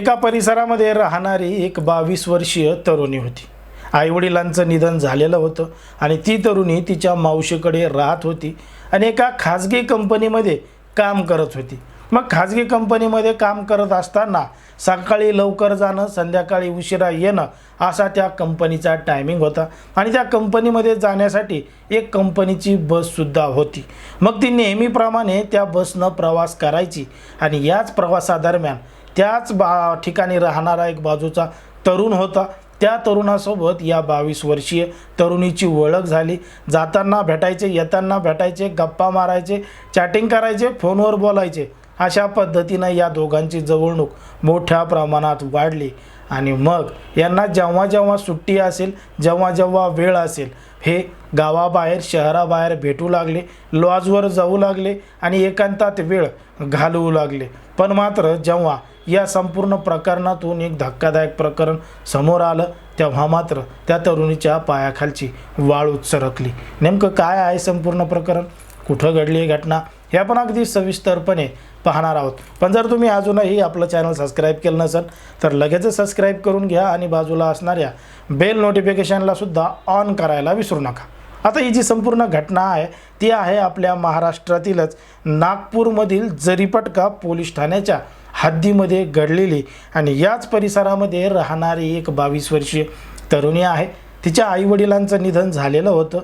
एका परिसरामध्ये राहणारी एक बावीस वर्षीय तरुणी होती. आईवडिलांचं निधन झालेलं होतं आणि ती तरुणी तिच्या मावशीकडे राहत होती आणि एका खाजगी कंपनीमध्ये काम करत होती. मग खाजगी कंपनीमध्ये काम करत असताना सकाळी लवकर जाणं संध्याकाळी उशिरा येणं असा त्या कंपनीचा टायमिंग होता. आणि त्या कंपनीमध्ये जाण्यासाठी एक कंपनीची बससुद्धा होती. मग ती नेहमीप्रमाणे त्या बसनं प्रवास करायची. आणि याच प्रवासादरम्यान त्याच बा ठिकाणी राहणारा एक बाजूचा तरुण होता. त्या तरुणासोबत या बावीस वर्षीय तरुणीची ओळख झाली. जाताना भेटायचे येताना भेटायचे गप्पा मारायचे चॅटिंग करायचे फोनवर बोलायचे. अशा पद्धतीनं या दोघांची जवळणूक मोठ्या प्रमाणात वाढली. आणि मग यांना जेव्हा जेव्हा सुट्टी असेल जेव्हा जेव्हा वेळ असेल हे गावाबाहेर शहराबाहेर भेटू लागले लॉजवर जाऊ लागले आणि एकांतात वेळ घालवू लागले. पण मात्र जेव्हा या संपूर्ण प्रकरणातून एक धक्कादायक प्रकरण समोर आलं तेव्हा मात्र त्या तरुणीच्या पायाखालची वाळ उचरकली. नेमकं काय आहे संपूर्ण प्रकरण? कुठं घडली ही घटना? हे आपण अगदी सविस्तरपणे पाहणार आहोत. पण जर तुम्ही अजूनही आपलं चॅनल सबस्क्राईब केलं नसेल तर लगेचच सबस्क्राईब करून घ्या आणि बाजूला असणाऱ्या बेल नोटिफिकेशनला सुद्धा ऑन करायला विसरू नका. आता ही जी संपूर्ण घटना आहे ती आहे आपल्या महाराष्ट्रातीलच. नागपूरमधील जरीपटका पोलीस ठाण्याच्या हद्दीमध्ये घडलेली आणि याच परिसरामध्ये राहणारी एक बावीस वर्षीय तरुणी आहे. तिच्या आईवडिलांचं निधन झालेलं होतं.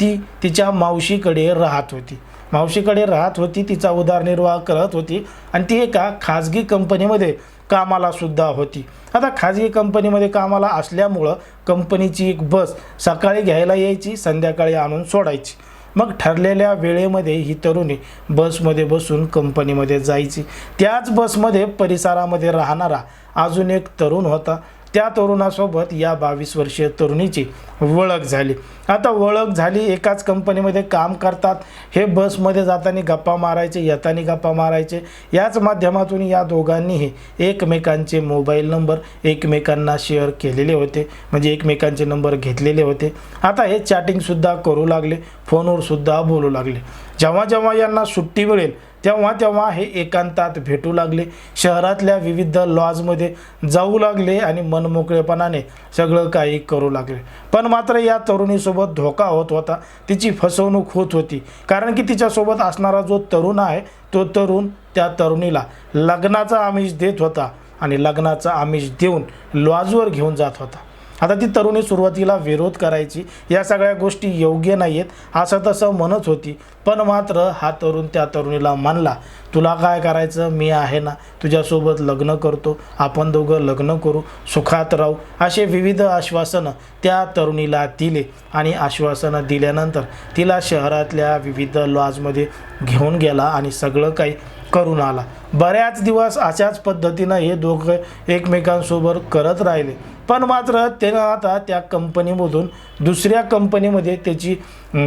ती तिच्या मावशीकडे राहत होती. मावशीकडे राहत होती तिचा उदरनिर्वाह करत होती आणि ती एका खाजगी कंपनीमध्ये कामाला सुद्धा होती. आता खाजगी कंपनीमध्ये कामाला असल्यामुळं कंपनीची एक बस सकाळी घ्यायला यायची संध्याकाळी आणून सोडायची. मग ठरलेल्या वेळेमध्ये ही तरुणी बसमध्ये बसून कंपनीमध्ये जायची. त्याच बसमध्ये परिसरामध्ये राहणारा अजून एक तरुण होता. त्या तरुणासोबत या बावीस वर्षीय तरुणीची ओळख झाली. आता ओळख झाली एकाच कंपनीमध्ये काम करतात. हे बसमध्ये जाताना गप्पा मारायचे येताना गप्पा मारायचे. याच माध्यमातून या दोघांनीही एकमेकांचे मोबाईल नंबर एकमेकांना शेअर केलेले होते. म्हणजे एकमेकांचे नंबर घेतलेले होते. आता हे चॅटिंगसुद्धा करू लागले. फोनवर सुद्धा बोलू लागले. जेव्हा जेव्हा यांना सुट्टी मिळेल तेव्हा तेव्हा हे एकांतात भेटू लागले. शहरातल्या विविध लॉजमध्ये जाऊ लागले आणि मनमोकळेपणाने सगळं काही करू लागले. पण मात्र या तरुणीसोबत धोका होत होता. तिची फसवणूक होत होती. कारण की तिच्यासोबत असणारा जो तरुण आहे तो तरुण त्या तरुणीला लग्नाचा आमिष देत होता आणि लग्नाचा आमिष देऊन लॉजवर घेऊन जात होता. आता ती तरुणी सुरुवातीला विरोध करायची या सगळ्या गोष्टी योग्य नाही आहेत असं तसं म्हणत होती. पण मात्र हा तरुण त्या तरुणीला मानला तुला काय करायचं? मी आहे ना तुझ्यासोबत लग्न करतो आपण दोघं लग्न करू सुखात राहू असे विविध आश्वासनं त्या तरुणीला दिले. आणि आश्वासनं दिल्यानंतर तिला शहरातल्या विविध लॉजमध्ये घेऊन गेला आणि सगळं काही करून आला. बऱ्याच दिवस अशाच पद्धतीनं हे दोघं एकमेकांसोबत करत राहिले. पण मात्र त्यानं आता त्या कंपनीमधून दुसऱ्या कंपनीमध्ये त्याची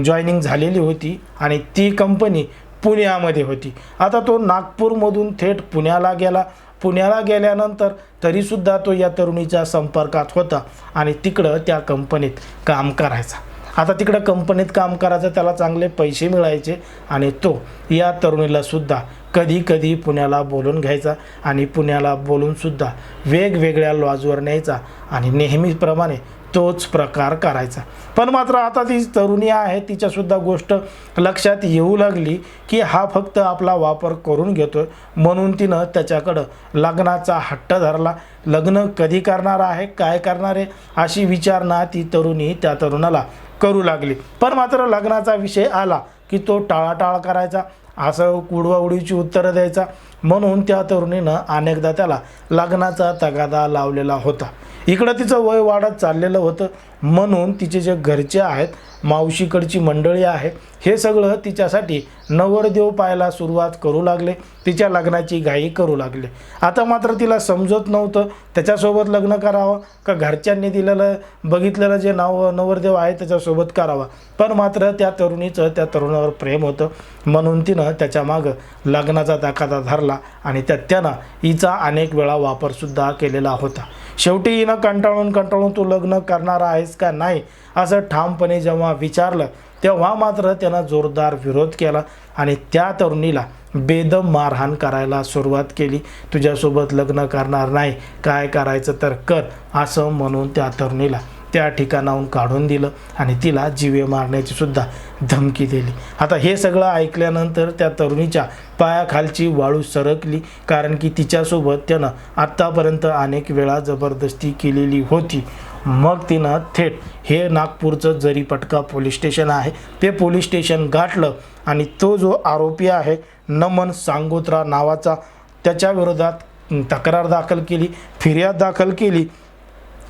जॉईनिंग झालेली होती आणि ती कंपनी पुण्यामध्ये होती. आता तो नागपूरमधून थेट पुण्याला गेला. पुण्याला गेल्यानंतर तरीसुद्धा तो या तरुणीच्या संपर्कात होता आणि तिकडं त्या कंपनीत काम करायचा. आता तिकडं कंपनीत काम करायचं त्याला चांगले पैसे मिळायचे आणि तो या तरुणीलासुद्धा कधी कधी पुण्याला बोलून घ्यायचा आणि पुण्याला बोलूनसुद्धा वेगवेगळ्या लॉजवर न्यायचा. आणि नेहमीप्रमाणे तोच प्रकार करायचा. पण मात्र आता ती तरुणी आहे तिच्यासुद्धा गोष्ट लक्षात येऊ लागली की हा फक्त आपला वापर करून घेतो म्हणून तिनं त्याच्याकडं लग्नाचा हट्ट धरला. लग्न कधी करणार आहे काय करणार आहे अशी विचारणा ती तरुणी त्या तरुणाला करू लागली. पण मात्र लग्नाचा विषय आला की तो टाळाटाळ करायचा. असं कुडवाउडीची उत्तरं द्यायचा. म्हणून त्या तरुणीनं अनेकदा त्याला लग्नाचा तगादा लावलेला होता. इकडं तिचं वय वाढत चाललेलं होतं. म्हणून तिचे जे घरचे आहेत मावशीकडची मंडळी आहे हे सगळं तिच्यासाठी नवरदेव पाहायला सुरुवात करू लागले. तिच्या लग्नाची घाई करू लागले. आता मात्र तिला समजत नव्हतं त्याच्यासोबत लग्न करावं का घरच्यांनी दिलेलं बघितलेलं जे नाव नवरदेव आहे त्याच्यासोबत करावं. पण मात्र त्या तरुणीचं त्या तरुणावर प्रेम होतं. म्हणून तिनं त्याच्या मागं लग्नाचा दाखादा धरला. आणि त्यात त्यानं हिचा अनेक वेळा वापरसुद्धा केलेला होता. शेवटी हिनं कंटाळून कंटाळून तू लग्न करणार आहेस का नाही असं ठामपणे जेव्हा विचारलं तेव्हा मात्र त्यानं जोरदार विरोध केला आणि त्या तरुणीला बेदम मारहाण करायला सुरुवात केली. तुझ्यासोबत लग्न करणार नाही काय करायचं तर कर असं म्हणून त्या तरुणीला त्या ठिकाणाहून काढून दिलं आणि तिला जीवे मारण्याची सुद्धा धमकी दिली. आता हे सगळं ऐकल्यानंतर त्या तरुणीच्या पायाखालची वाळू सरकली कारण की तिच्यासोबत त्यानं आत्तापर्यंत अनेक वेळा जबरदस्ती केलेली होती. मग तिनं थेट हे नागपूरचं जरीपटका पोलीस स्टेशन आहे. ते पोलीस स्टेशन गाठलं आणि तो जो आरोपी आहे नमन सांगोत्रा नावाचा त्याच्या विरोधात तक्रार दाखल केली फिर्याद दाखल केली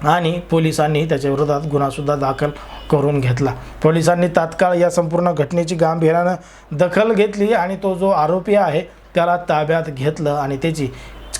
आणि पोलिसांनी त्याच्या विरोधात गुन्हासुद्धा दाखल करून घेतला. पोलिसांनी तात्काळ या संपूर्ण घटनेची गांभीर्यानं दखल घेतली आणि तो जो आरोपी आहे त्याला ताब्यात घेतलं आणि त्याची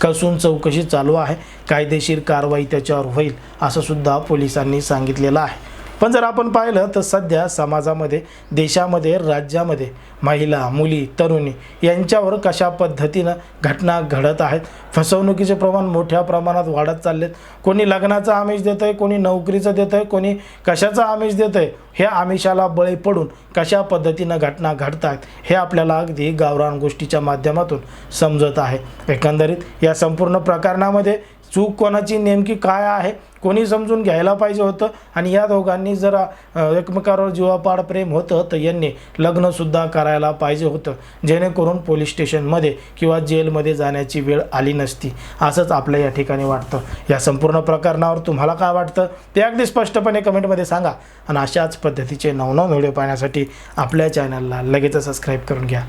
कसून चौकशी चालू आहे. कायदेशीर कारवाई त्याच्यावर होईल असंसुद्धा पोलिसांनी सांगितलेलं आहे. पण जर आपण पाहिलं तर सध्या समाजामध्ये देशामध्ये राज्यामध्ये महिला मुली तरुणी यांच्यावर कशा पद्धतीनं घटना घडत आहेत फसवणुकीचे प्रमाण मोठ्या प्रमाणात वाढत चाललेत कोणी लग्नाचं आमिष देतं आहे कोणी नोकरीचं देतं आहे कोणी कशाचं आमिष देतं आहे हे आमिषाला बळी पडून कशा पद्धतीनं घटना घडत आहेत हे आपल्याला अगदी गावरान गोष्टीच्या माध्यमातून समजत आहे. एकंदरीत या संपूर्ण प्रकरणामध्ये चूक कोणाची नेमकी काय आहे कोणी समजून घ्यायला पाहिजे होतं आणि या दोघांनी जर एकमेकावर जीवापाड प्रेम होतं तर यांनी लग्नसुद्धा करायला पाहिजे होतं जेणेकरून पोलीस स्टेशनमध्ये किंवा जेलमध्ये जाण्याची वेळ आली नसती. असंच आपल्या या ठिकाणी वाटतं. या संपूर्ण प्रकरणावर तुम्हाला काय वाटतं ते अगदी स्पष्टपणे कमेंटमध्ये सांगा. आणि अशाच पद्धतीचे नवनव व्हिडिओ पाहण्यासाठी आपल्या चॅनलला लगेच सबस्क्राईब करून घ्या.